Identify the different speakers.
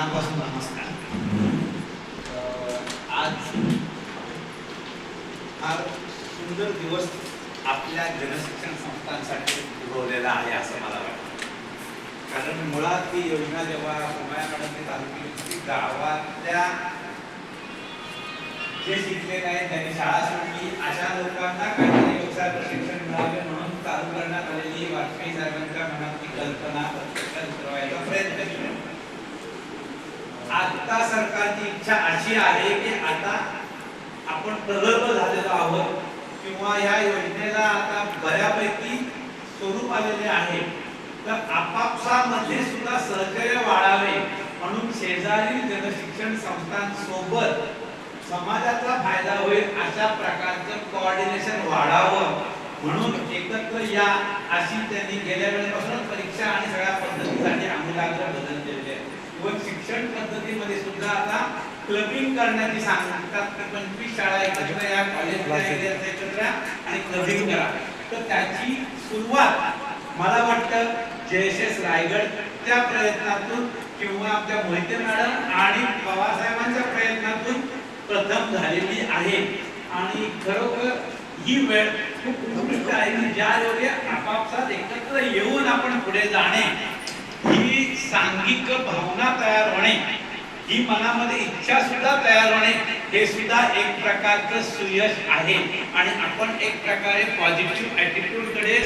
Speaker 1: मनापासून नमस्कार. आज हा सुंदर दिवस आपल्या जनशिक्षण संस्थांसाठी उभवलेला आहे असं मला वाटतं. कारण मुळात ती योजना जेव्हा उमायाकडे चालू केली होती, गावातल्या जे शिकलेले आहेत त्यांनी शाळा सोडली. अशा लोकांना काहीतरी व्यवसाय प्रशिक्षण मिळावे म्हणून चालू करण्यात आलेली वाजपेयी साहेबांच्या मनातली कल्पना प्रत्यक्षात उतरवायला प्रयत्न केला आता सरकारची इच्छा अशी आहे की आता आपण प्रगल्भ झालेलो आहोत किंवा या योजनेला आता बऱ्यापैकी स्वरूप आलेले आहे. तर आपापसामध्ये सुद्धा सहकार्य वाढावे म्हणून शेजारील जनशिक्षण संस्थांसोबत समाजाचा फायदा होईल अशा प्रकारचं कोऑर्डिनेशन वाढावं म्हणून एकत्र या अशी त्यांनी गेल्या वेळेपासूनच परीक्षा आणि सगळ्या पद्धतीसाठी आम्ही लागलं पद्धतीमध्ये सुद्धा आता क्लबिंग करण्याची सांगतात. पंचवीस शाळा एकत्र या एकत्र या आणि क्लबिंग करा. तर त्याची सुरुवात मला वाटतं जयशेष रायगडच्या प्रयत्नातून किंवा आपल्या मोहिते मॅडम आणि पवारसाहेबांच्या प्रयत्नातून प्रथम झालेली आहे. आणि खरोखर ही वेळ खूप उपयुक्त आहे की ज्या योगे आपापसात एकत्र येऊन आपण पुढे जाणे ही सांघिक भावना तयार होणे ही मनामध्ये इच्छा सुद्धा तयार होणे हे सुद्धा एक प्रकारचं सुयश आहे. आणि आपण एक प्रकारे पॉझिटिव्ह ॲटिट्यूडकडे